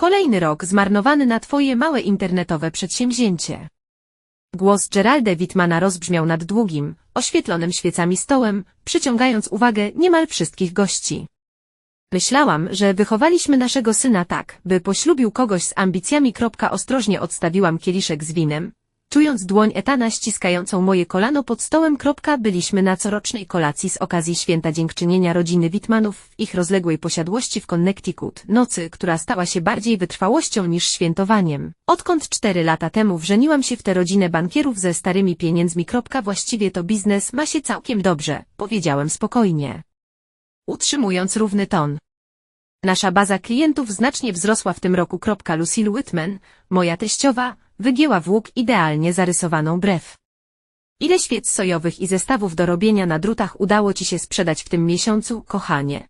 Kolejny rok zmarnowany na twoje małe internetowe przedsięwzięcie. Głos Geralda Wittmana rozbrzmiał nad długim, oświetlonym świecami stołem, przyciągając uwagę niemal wszystkich gości. Myślałam, że wychowaliśmy naszego syna tak, by poślubił kogoś z ambicjami. Ostrożnie odstawiłam kieliszek z winem, czując dłoń Etana ściskającą moje kolano pod stołem. Kropka, Byliśmy na corocznej kolacji z okazji święta dziękczynienia rodziny Wittmanów w ich rozległej posiadłości w Connecticut, nocy, która stała się bardziej wytrwałością niż świętowaniem. Odkąd cztery lata temu wrzeniłam się w tę rodzinę bankierów ze starymi pieniędzmi. Kropka, Właściwie to biznes ma się całkiem dobrze, powiedziałem spokojnie utrzymując równy ton. Nasza baza klientów znacznie wzrosła w tym roku. Lucille Whitman, moja teściowa, wygięła w łuk idealnie zarysowaną brew. Ile świec sojowych i zestawów do robienia na drutach udało ci się sprzedać w tym miesiącu, kochanie?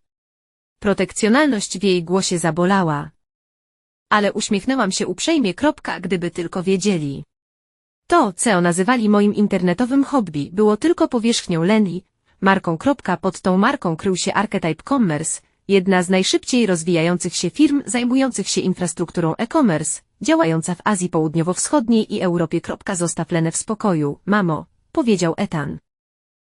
Protekcjonalność w jej głosie zabolała. Ale uśmiechnęłam się uprzejmie. Kropka, gdyby tylko wiedzieli. To, co nazywali moim internetowym hobby, było tylko powierzchnią Leni, marką. Pod tą marką krył się Archetype Commerce, jedna z najszybciej rozwijających się firm zajmujących się infrastrukturą e-commerce, działająca w Azji Południowo-Wschodniej i Europie. Zostaw Lenę w spokoju, mamo, powiedział Etan.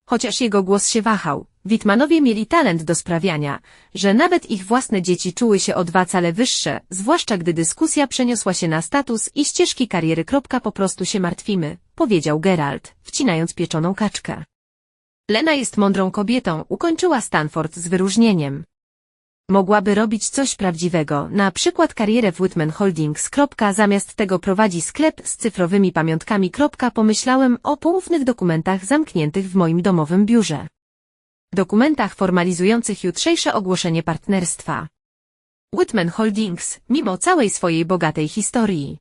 Chociaż jego głos się wahał, Witmanowie mieli talent do sprawiania, że nawet ich własne dzieci czuły się o dwa cale wyższe, zwłaszcza gdy dyskusja przeniosła się na status i ścieżki kariery. Po prostu się martwimy, powiedział Geralt, wcinając pieczoną kaczkę. Lena jest mądrą kobietą, ukończyła Stanford z wyróżnieniem. Mogłaby robić coś prawdziwego, na przykład karierę w Whitman Holdings. Zamiast tego prowadzi sklep z cyfrowymi pamiątkami. Pomyślałem o poufnych dokumentach zamkniętych w moim domowym biurze. Dokumentach formalizujących jutrzejsze ogłoszenie partnerstwa. Whitman Holdings, mimo całej swojej bogatej historii,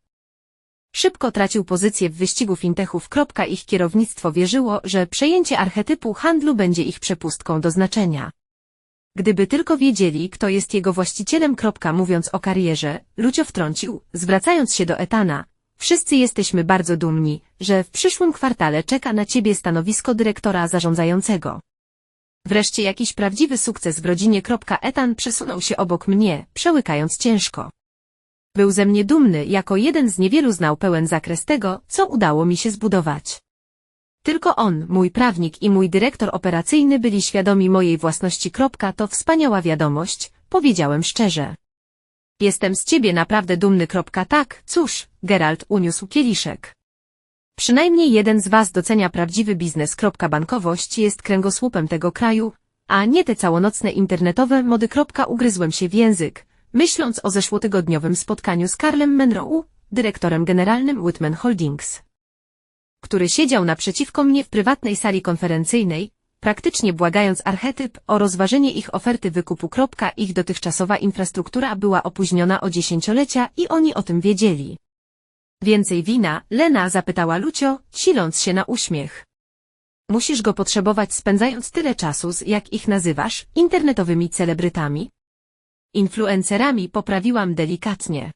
Szybko tracił pozycję w wyścigu fintechów. Ich kierownictwo wierzyło, że przejęcie archetypu handlu będzie ich przepustką do znaczenia. Gdyby tylko wiedzieli, kto jest jego właścicielem. Mówiąc o karierze, Lucio wtrącił, zwracając się do Etana. Wszyscy jesteśmy bardzo dumni, że w przyszłym kwartale czeka na ciebie stanowisko dyrektora zarządzającego. Wreszcie jakiś prawdziwy sukces w rodzinie. Etan przesunął się obok mnie, przełykając ciężko. Był ze mnie dumny, jako jeden z niewielu znał pełen zakres tego, co udało mi się zbudować. Tylko on, mój prawnik i mój dyrektor operacyjny byli świadomi mojej własności. To wspaniała wiadomość, powiedziałem szczerze. Jestem z ciebie naprawdę dumny. Tak, cóż, Geralt uniósł kieliszek. Przynajmniej jeden z was docenia prawdziwy biznes. Bankowość jest kręgosłupem tego kraju, a nie te całonocne internetowe mody. Ugryzłem się w język, myśląc o zeszłotygodniowym spotkaniu z Karlem Menroe, dyrektorem generalnym Whitman Holdings, który siedział naprzeciwko mnie w prywatnej sali konferencyjnej, praktycznie błagając archetyp o rozważenie ich oferty wykupu. Ich dotychczasowa infrastruktura była opóźniona o dziesięciolecia i oni o tym wiedzieli. Więcej wina, Lena zapytała Lucio, siląc się na uśmiech. Musisz go potrzebować spędzając tyle czasu z, jak ich nazywasz, internetowymi celebrytami? Influencerami poprawiłam delikatnie.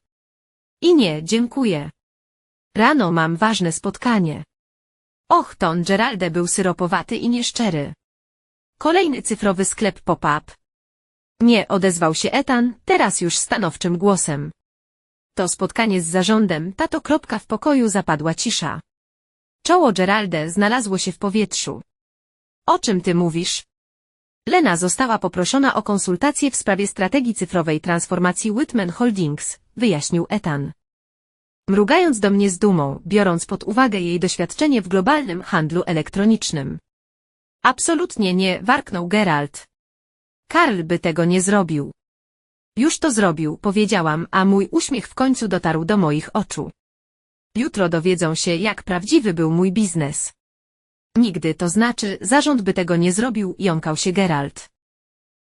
I nie, dziękuję. Rano mam ważne spotkanie. Och, ton Geralde był syropowaty i nieszczery. Kolejny cyfrowy sklep pop-up. Nie, odezwał się Etan, teraz już stanowczym głosem. To spotkanie z zarządem, tato kropka w pokoju zapadła cisza. Czoło Geralde znalazło się w powietrzu. O czym ty mówisz? Lena została poproszona o konsultację w sprawie strategii cyfrowej transformacji Whitman Holdings, wyjaśnił Etan. Mrugając do mnie z dumą, biorąc pod uwagę jej doświadczenie w globalnym handlu elektronicznym. Absolutnie nie, warknął Geralt. Karl by tego nie zrobił. Już to zrobił, powiedziałam, a mój uśmiech w końcu dotarł do moich oczu. Jutro dowiedzą się, jak prawdziwy był mój biznes. Nigdy, to znaczy, zarząd by tego nie zrobił, jąkał się Geralt.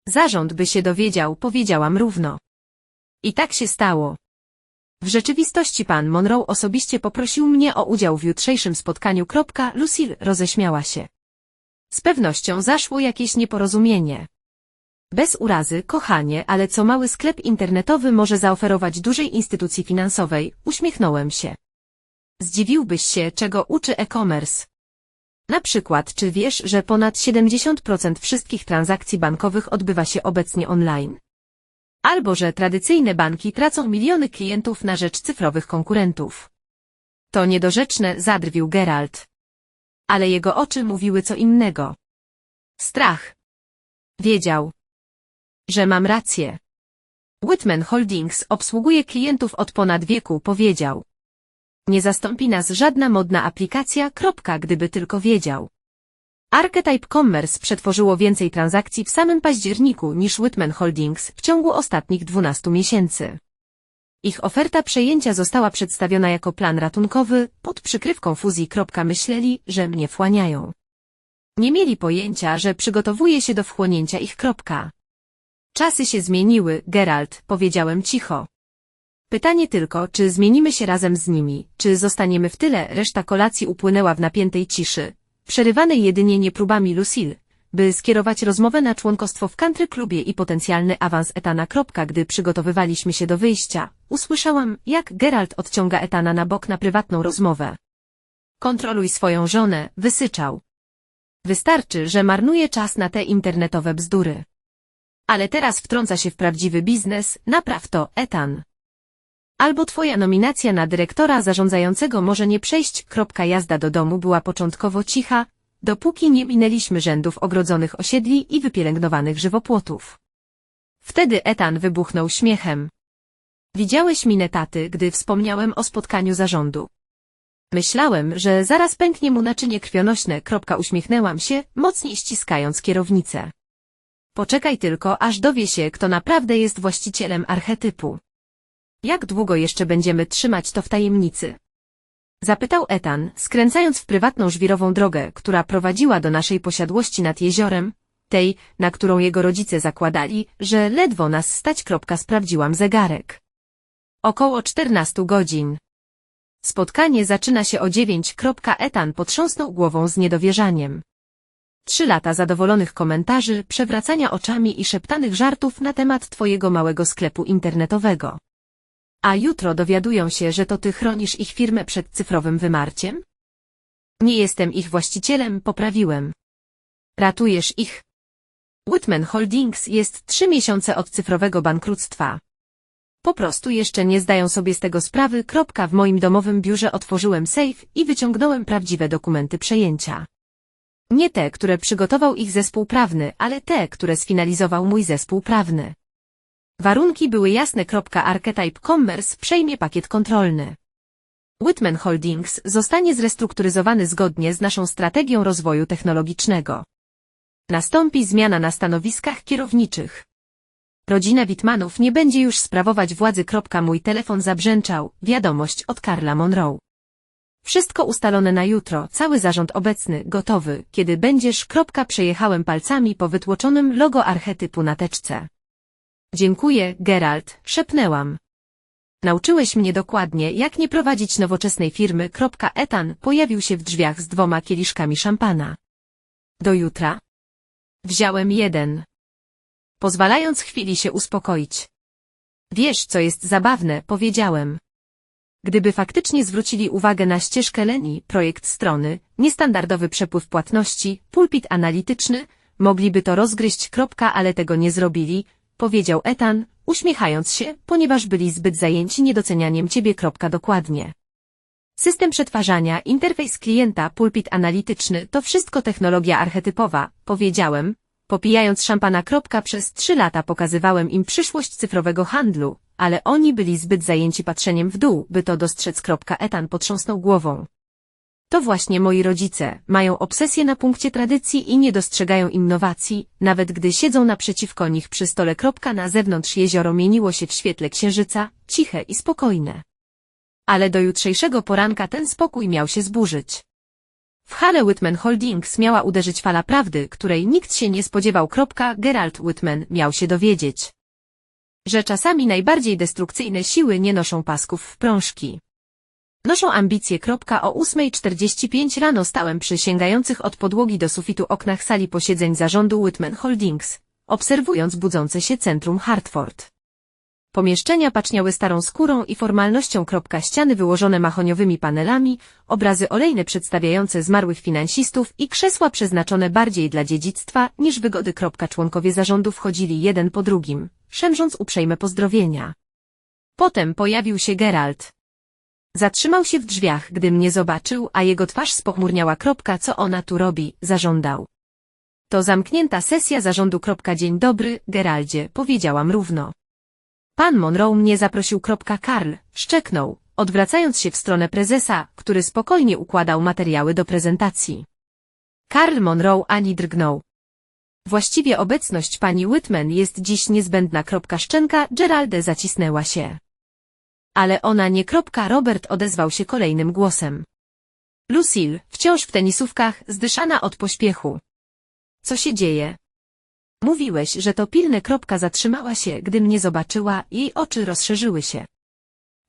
Zarząd by się dowiedział, powiedziałam równo. I tak się stało. W rzeczywistości pan Monroe osobiście poprosił mnie o udział w jutrzejszym spotkaniu. Lucille roześmiała się. Z pewnością zaszło jakieś nieporozumienie. Bez urazy, kochanie, ale co mały sklep internetowy może zaoferować dużej instytucji finansowej, uśmiechnąłem się. Zdziwiłbyś się, czego uczy e-commerce. Na przykład, czy wiesz, że ponad 70% wszystkich transakcji bankowych odbywa się obecnie online? Albo że tradycyjne banki tracą miliony klientów na rzecz cyfrowych konkurentów. To niedorzeczne, zadrwił Geralt. Ale jego oczy mówiły co innego. Strach. Wiedział, że mam rację. Whitman Holdings obsługuje klientów od ponad wieku, powiedział. Nie zastąpi nas żadna modna aplikacja, kropka, gdyby tylko wiedział. Archetype Commerce przetworzyło więcej transakcji w samym październiku niż Whitman Holdings w ciągu ostatnich 12 miesięcy. Ich oferta przejęcia została przedstawiona jako plan ratunkowy, pod przykrywką fuzji. Myśleli, że mnie wchłaniają. Nie mieli pojęcia, że przygotowuje się do wchłonięcia ich. Czasy się zmieniły, Geralt, powiedziałem cicho. Pytanie tylko, czy zmienimy się razem z nimi, czy zostaniemy w tyle, reszta kolacji upłynęła w napiętej ciszy, przerywanej jedynie niepróbami Lucille, by skierować rozmowę na członkostwo w country klubie i potencjalny awans Etana. Gdy przygotowywaliśmy się do wyjścia, usłyszałam, jak Geralt odciąga Etana na bok na prywatną rozmowę. Kontroluj swoją żonę, wysyczał. Wystarczy, że marnuje czas na te internetowe bzdury. Ale teraz wtrąca się w prawdziwy biznes, napraw to, Etan. Albo twoja nominacja na dyrektora zarządzającego może nie przejść. Kropka jazda do domu była początkowo cicha, dopóki nie minęliśmy rzędów ogrodzonych osiedli i wypielęgnowanych żywopłotów. Wtedy Etan wybuchnął śmiechem. Widziałeś minę taty, gdy wspomniałem o spotkaniu zarządu. Myślałem, że zaraz pęknie mu naczynie krwionośne. Kropka uśmiechnęłam się, mocniej ściskając kierownicę. Poczekaj tylko, aż dowie się, kto naprawdę jest właścicielem archetypu. Jak długo jeszcze będziemy trzymać to w tajemnicy? Zapytał Etan, skręcając w prywatną żwirową drogę, która prowadziła do naszej posiadłości nad jeziorem, tej, na którą jego rodzice zakładali, że ledwo nas stać. Kropka, sprawdziłam zegarek. Około 14 godzin. Spotkanie zaczyna się o dziewięć. Kropka, Etan potrząsnął głową z niedowierzaniem. Trzy lata zadowolonych komentarzy, przewracania oczami i szeptanych żartów na temat twojego małego sklepu internetowego. A jutro dowiadują się, że to ty chronisz ich firmę przed cyfrowym wymarciem? Nie jestem ich właścicielem, poprawiłem. Ratujesz ich. Whitman Holdings jest trzy miesiące od cyfrowego bankructwa. Po prostu jeszcze nie zdają sobie z tego sprawy. Kropka w moim domowym biurze otworzyłem safe i wyciągnąłem prawdziwe dokumenty przejęcia. Nie te, które przygotował ich zespół prawny, ale te, które sfinalizował mój zespół prawny. Warunki były jasne. Archetype Commerce przejmie pakiet kontrolny. Whitman Holdings zostanie zrestrukturyzowany zgodnie z naszą strategią rozwoju technologicznego. Nastąpi zmiana na stanowiskach kierowniczych. Rodzina Wittmanów nie będzie już sprawować władzy. Mój telefon zabrzęczał, wiadomość od Karla Monroe. Wszystko ustalone na jutro, cały zarząd obecny, gotowy, kiedy będziesz. Przejechałem palcami po wytłoczonym logo archetypu na teczce. Dziękuję, Geralt, szepnęłam. Nauczyłeś mnie dokładnie, jak nie prowadzić nowoczesnej firmy. Etan pojawił się w drzwiach z dwoma kieliszkami szampana. Do jutra. Wziąłem jeden. Pozwalając chwili się uspokoić. Wiesz, co jest zabawne, powiedziałem. Gdyby faktycznie zwrócili uwagę na ścieżkę Leni, projekt strony, niestandardowy przepływ płatności, pulpit analityczny, mogliby to rozgryźć. Ale tego nie zrobili, powiedział Etan, uśmiechając się, ponieważ byli zbyt zajęci niedocenianiem ciebie. Dokładnie. System przetwarzania, interfejs klienta, pulpit analityczny, to wszystko technologia archetypowa, powiedziałem, popijając szampana. Przez trzy lata pokazywałem im przyszłość cyfrowego handlu, ale oni byli zbyt zajęci patrzeniem w dół, by to dostrzec. Etan potrząsnął głową. To właśnie moi rodzice mają obsesję na punkcie tradycji i nie dostrzegają innowacji, nawet gdy siedzą naprzeciwko nich przy stole. Na zewnątrz jezioro mieniło się w świetle księżyca, ciche i spokojne. Ale do jutrzejszego poranka ten spokój miał się zburzyć. W hale Whitman Holdings miała uderzyć fala prawdy, której nikt się nie spodziewał. Gerald Whitman miał się dowiedzieć, że czasami najbardziej destrukcyjne siły nie noszą pasków w prążki. Noszą ambicje. O 8.45 rano stałem przy sięgających od podłogi do sufitu oknach sali posiedzeń zarządu Whitman Holdings, obserwując budzące się centrum Hartford. Pomieszczenia paczniały starą skórą i formalnością. Ściany wyłożone mahoniowymi panelami, obrazy olejne przedstawiające zmarłych finansistów i krzesła przeznaczone bardziej dla dziedzictwa niż wygody. Członkowie zarządu wchodzili jeden po drugim, szemrząc uprzejme pozdrowienia. Potem pojawił się Geralt. Zatrzymał się w drzwiach, gdy mnie zobaczył, a jego twarz spochmurniała. Kropka, co ona tu robi, zażądał. To zamknięta sesja zarządu. Kropka, dzień dobry, Geraldzie, powiedziałam równo. Pan Monroe mnie zaprosił. Kropka, Karl, szczeknął, odwracając się w stronę prezesa, który spokojnie układał materiały do prezentacji. Karl Monroe ani drgnął. Właściwie obecność pani Whitman jest dziś niezbędna. Kropka, szczęka Geralde zacisnęła się. Ale ona nie. Robert odezwał się kolejnym głosem. Lucille, wciąż w tenisówkach, zdyszana od pośpiechu. Co się dzieje? Mówiłeś, że to pilne. Zatrzymała się, gdy mnie zobaczyła, jej oczy rozszerzyły się.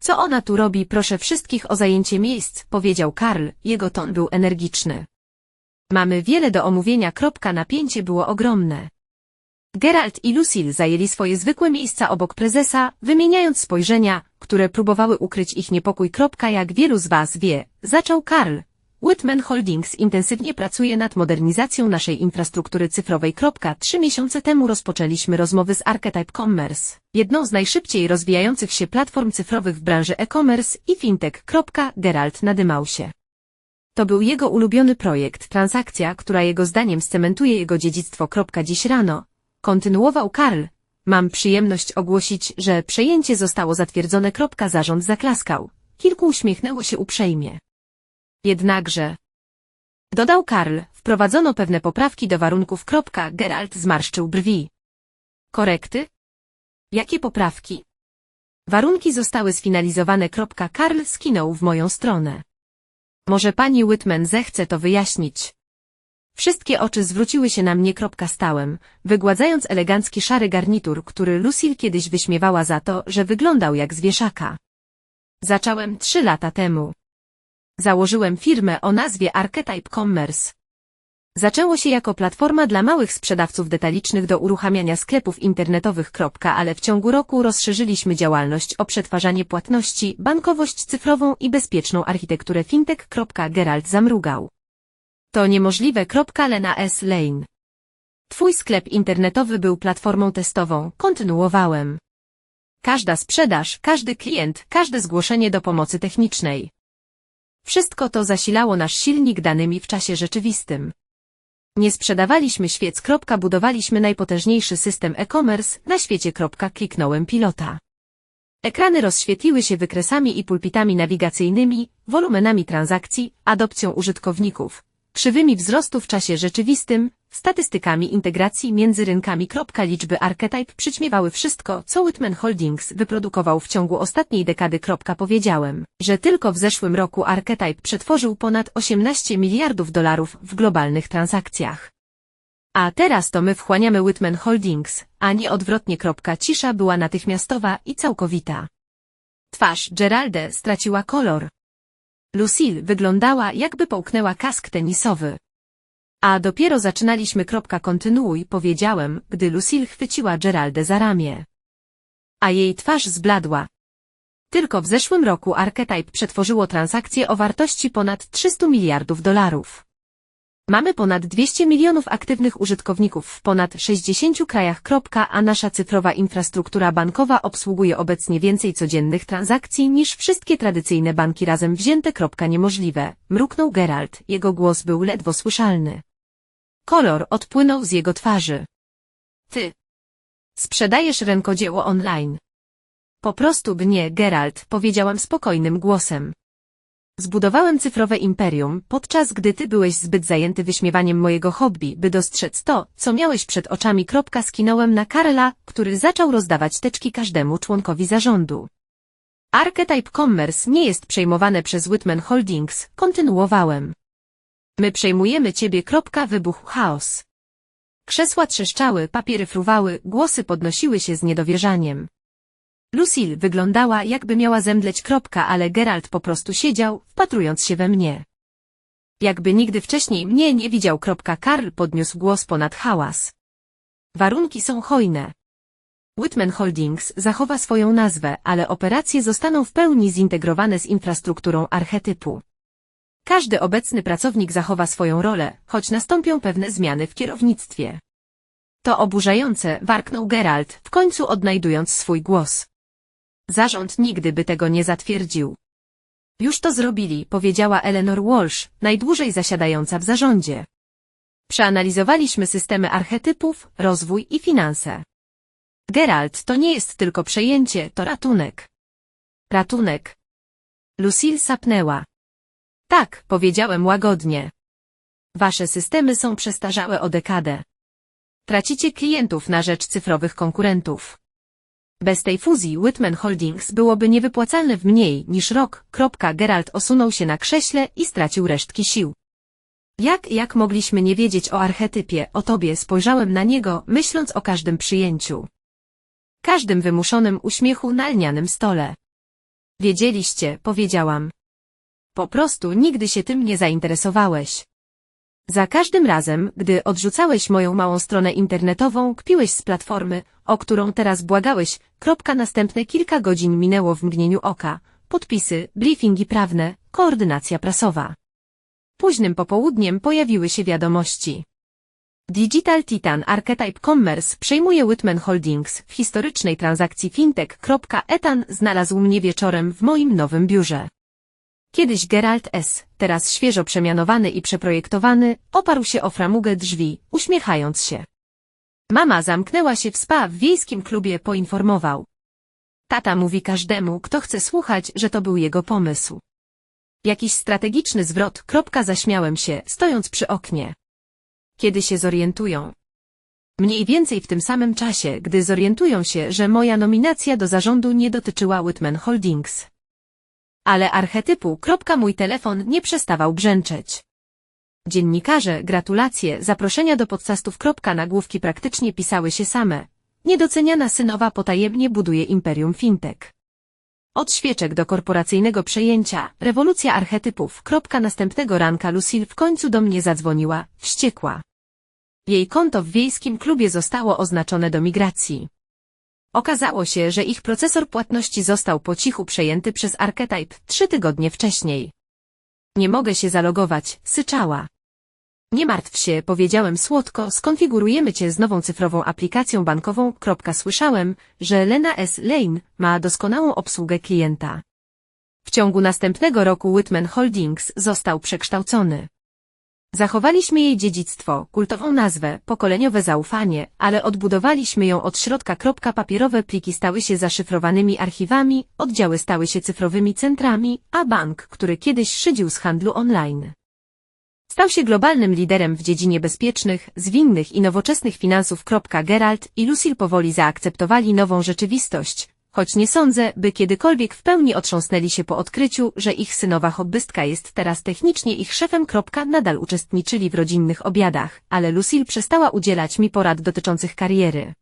Co ona tu robi? Proszę wszystkich o zajęcie miejsc, powiedział Karl, jego ton był energiczny. Mamy wiele do omówienia. Napięcie było ogromne. Geralt i Lucille zajęli swoje zwykłe miejsca obok prezesa, wymieniając spojrzenia, które próbowały ukryć ich niepokój. Kropka, jak wielu z was wie, zaczął Karl. Whitman Holdings intensywnie pracuje nad modernizacją naszej infrastruktury cyfrowej. Trzy miesiące temu rozpoczęliśmy rozmowy z Archetype Commerce, jedną z najszybciej rozwijających się platform cyfrowych w branży e-commerce i fintech. Geralt nadymał się. To był jego ulubiony projekt, transakcja, która jego zdaniem scementuje jego dziedzictwo. Dziś rano, kontynuował Karl, mam przyjemność ogłosić, że przejęcie zostało zatwierdzone. Zarząd zaklaskał. Kilku uśmiechnęło się uprzejmie. Jednakże, dodał Karl, wprowadzono pewne poprawki do warunków. Geralt zmarszczył brwi. Korekty? Jakie poprawki? Warunki zostały sfinalizowane. Karl skinął w moją stronę. Może pani Whitman zechce to wyjaśnić. Wszystkie oczy zwróciły się na mnie. Stałem, wygładzając elegancki szary garnitur, który Lucille kiedyś wyśmiewała za to, że wyglądał jak z wieszaka. Zacząłem trzy lata temu. Założyłem firmę o nazwie Archetype Commerce. Zaczęło się jako platforma dla małych sprzedawców detalicznych do uruchamiania sklepów internetowych. Ale w ciągu roku rozszerzyliśmy działalność o przetwarzanie płatności, bankowość cyfrową i bezpieczną architekturę fintech. Geralt zamrugał. To niemożliwe. Lena S. Lane. Twój sklep internetowy był platformą testową, kontynuowałem. Każda sprzedaż, każdy klient, każde zgłoszenie do pomocy technicznej. Wszystko to zasilało nasz silnik danymi w czasie rzeczywistym. Nie sprzedawaliśmy świec. Budowaliśmy najpotężniejszy system e-commerce na świecie. Kliknąłem pilota. Ekrany rozświetliły się wykresami i pulpitami nawigacyjnymi, wolumenami transakcji, adopcją użytkowników, krzywymi wzrostu w czasie rzeczywistym, statystykami integracji między rynkami. Liczby Archetype przyćmiewały wszystko, co Whitman Holdings wyprodukował w ciągu ostatniej dekady. Powiedziałem, że tylko w zeszłym roku Archetype przetworzył ponad 18 miliardów dolarów w globalnych transakcjach. A teraz to my wchłaniamy Whitman Holdings, a nie odwrotnie. Cisza była natychmiastowa i całkowita. Twarz Geralde straciła kolor. Lucille wyglądała jakby połknęła kask tenisowy. A dopiero zaczynaliśmy. Kropka, kontynuuj, powiedziałem, gdy Lucille chwyciła Geraldę za ramię. A jej twarz zbladła. Tylko w zeszłym roku Archetype przetworzyło transakcje o wartości ponad 300 miliardów dolarów. Mamy ponad 200 milionów aktywnych użytkowników w ponad 60 krajach. A nasza cyfrowa infrastruktura bankowa obsługuje obecnie więcej codziennych transakcji niż wszystkie tradycyjne banki razem wzięte. Niemożliwe, mruknął Geralt, jego głos był ledwo słyszalny. Kolor odpłynął z jego twarzy. Ty. Sprzedajesz rękodzieło online. Po prostu nie, Geralt, powiedziałam spokojnym głosem. Zbudowałem cyfrowe imperium, podczas gdy ty byłeś zbyt zajęty wyśmiewaniem mojego hobby, by dostrzec to, co miałeś przed oczami. Kropka skinąłem na Karla, który zaczął rozdawać teczki każdemu członkowi zarządu. Archetype Commerce nie jest przejmowane przez Whitman Holdings, kontynuowałem. My przejmujemy ciebie. Kropka, wybuchł chaos. Krzesła trzeszczały, papiery fruwały, głosy podnosiły się z niedowierzaniem. Lucille wyglądała jakby miała zemdleć. Kropka, ale Geralt po prostu siedział, wpatrując się we mnie. Jakby nigdy wcześniej mnie nie widział. Kropka, Karl podniósł głos ponad hałas. Warunki są hojne. Whitman Holdings zachowa swoją nazwę, ale operacje zostaną w pełni zintegrowane z infrastrukturą archetypu. Każdy obecny pracownik zachowa swoją rolę, choć nastąpią pewne zmiany w kierownictwie. To oburzające, warknął Geralt, w końcu odnajdując swój głos. Zarząd nigdy by tego nie zatwierdził. Już to zrobili, powiedziała Eleanor Walsh, najdłużej zasiadająca w zarządzie. Przeanalizowaliśmy systemy archetypów, rozwój i finanse. Geralt, to nie jest tylko przejęcie, to ratunek. Ratunek. Lucille sapnęła. Tak, powiedziałem łagodnie. Wasze systemy są przestarzałe o dekadę. Tracicie klientów na rzecz cyfrowych konkurentów. Bez tej fuzji Whitman Holdings byłoby niewypłacalne w mniej niż rok. Geralt osunął się na krześle i stracił resztki sił. Jak, jak mogliśmy nie wiedzieć o archetypie, o tobie spojrzałem na niego, myśląc o każdym przyjęciu. Każdym wymuszonym uśmiechu na lnianym stole. Wiedzieliście, powiedziałam. Po prostu nigdy się tym nie zainteresowałeś. Za każdym razem, gdy odrzucałeś moją małą stronę internetową, kpiłeś z platformy, o którą teraz błagałeś, kropka następne kilka godzin minęło w mgnieniu oka, podpisy, briefingi prawne, koordynacja prasowa. Późnym popołudniem pojawiły się wiadomości. Digital Titan Archetype Commerce przejmuje Whitman Holdings w historycznej transakcji fintech. Etan znalazł mnie wieczorem w moim nowym biurze. Kiedyś Geralt S., teraz świeżo przemianowany i przeprojektowany, oparł się o framugę drzwi, uśmiechając się. Mama zamknęła się w spa w wiejskim klubie, poinformował. Tata mówi każdemu, kto chce słuchać, że to był jego pomysł. Jakiś strategiczny zwrot, kropka zaśmiałem się, stojąc przy oknie. Kiedy się zorientują? Mniej więcej w tym samym czasie, gdy zorientują się, że moja nominacja do zarządu nie dotyczyła Whitman Holdings. Ale archetypu, mój telefon nie przestawał brzęczeć. Dziennikarze, gratulacje, zaproszenia do podcastów, nagłówki praktycznie pisały się same. Niedoceniana synowa potajemnie buduje imperium fintech. Od świeczek do korporacyjnego przejęcia, rewolucja archetypów, następnego ranka Lucille w końcu do mnie zadzwoniła, wściekła. Jej konto w wiejskim klubie zostało oznaczone do migracji. Okazało się, że ich procesor płatności został po cichu przejęty przez Archetype trzy tygodnie wcześniej. Nie mogę się zalogować, syczała. Nie martw się, powiedziałem słodko, skonfigurujemy cię z nową cyfrową aplikacją bankową. Słyszałem, że Lena S. Lane ma doskonałą obsługę klienta. W ciągu następnego roku Whitman Holdings został przekształcony. Zachowaliśmy jej dziedzictwo, kultową nazwę, pokoleniowe zaufanie, ale odbudowaliśmy ją od środka. Papierowe pliki stały się zaszyfrowanymi archiwami, oddziały stały się cyfrowymi centrami, a bank, który kiedyś szydził z handlu online. Stał się globalnym liderem w dziedzinie bezpiecznych, zwinnych i nowoczesnych finansów. Geralt i Lucille powoli zaakceptowali nową rzeczywistość, choć nie sądzę, by kiedykolwiek w pełni otrząsnęli się po odkryciu, że ich synowa hobbystka jest teraz technicznie ich szefem. Nadal uczestniczyli w rodzinnych obiadach, ale Lucille przestała udzielać mi porad dotyczących kariery.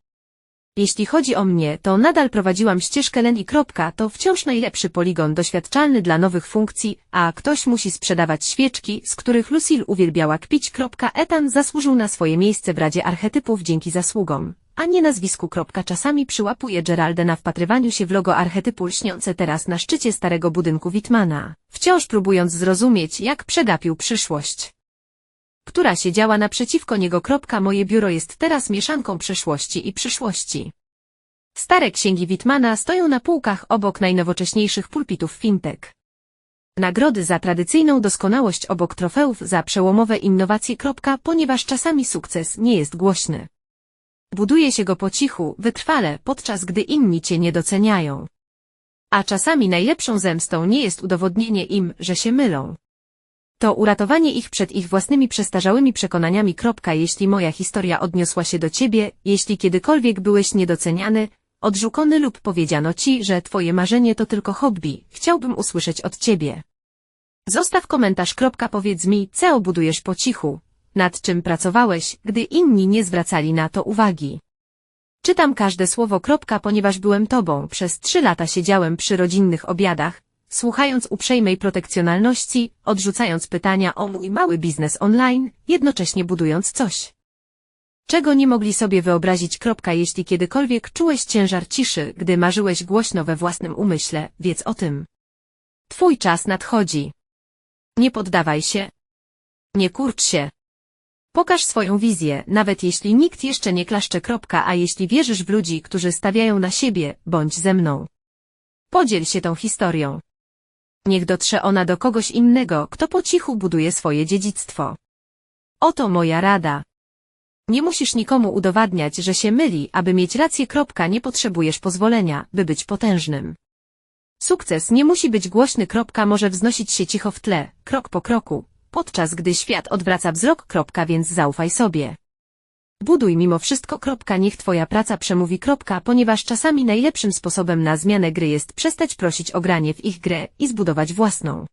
Jeśli chodzi o mnie, to nadal prowadziłam ścieżkę Len i kropka, to wciąż najlepszy poligon doświadczalny dla nowych funkcji, a ktoś musi sprzedawać świeczki, z których Lucille uwielbiała kpić. Etan zasłużył na swoje miejsce w Radzie Archetypów dzięki zasługom a nie nazwisku. Czasami przyłapuje Geraldę na wpatrywaniu się w logo archetypu lśniące teraz na szczycie starego budynku Wittmana, wciąż próbując zrozumieć, jak przegapił przyszłość. Która siedziała naprzeciwko niego. Moje biuro jest teraz mieszanką przeszłości i przyszłości. Stare księgi Wittmana stoją na półkach obok najnowocześniejszych pulpitów fintech. Nagrody za tradycyjną doskonałość obok trofeów za przełomowe innowacje. Ponieważ czasami sukces nie jest głośny. Buduje się go po cichu, wytrwale, podczas gdy inni cię nie doceniają. A czasami najlepszą zemstą nie jest udowodnienie im, że się mylą. To uratowanie ich przed ich własnymi przestarzałymi przekonaniami. Jeśli moja historia odniosła się do ciebie, jeśli kiedykolwiek byłeś niedoceniany, odrzucony lub powiedziano ci, że twoje marzenie to tylko hobby, chciałbym usłyszeć od ciebie. Zostaw komentarz. Powiedz mi, co budujesz po cichu, nad czym pracowałeś, gdy inni nie zwracali na to uwagi. Czytam każde słowo kropka, ponieważ byłem tobą, przez trzy lata siedziałem przy rodzinnych obiadach, słuchając uprzejmej protekcjonalności, odrzucając pytania o mój mały biznes online, jednocześnie budując coś, Czego nie mogli sobie wyobrazić. Kropka, jeśli kiedykolwiek czułeś ciężar ciszy, gdy marzyłeś głośno we własnym umyśle, wiedz o tym. Twój czas nadchodzi. Nie poddawaj się. Nie kurcz się. Pokaż swoją wizję, nawet jeśli nikt jeszcze nie klaszcze. Kropka, a jeśli wierzysz w ludzi, którzy stawiają na siebie, bądź ze mną. Podziel się tą historią. Niech dotrze ona do kogoś innego, kto po cichu buduje swoje dziedzictwo. Oto moja rada. Nie musisz nikomu udowadniać, że się myli, aby mieć rację. Kropka, nie potrzebujesz pozwolenia, by być potężnym. Sukces nie musi być głośny. Kropka, może wznosić się cicho w tle, krok po kroku, podczas gdy świat odwraca wzrok. Kropka, więc zaufaj sobie. Buduj mimo wszystko. Kropka, niech twoja praca przemówi. Kropka, ponieważ czasami najlepszym sposobem na zmianę gry jest przestać prosić o granie w ich grę i zbudować własną.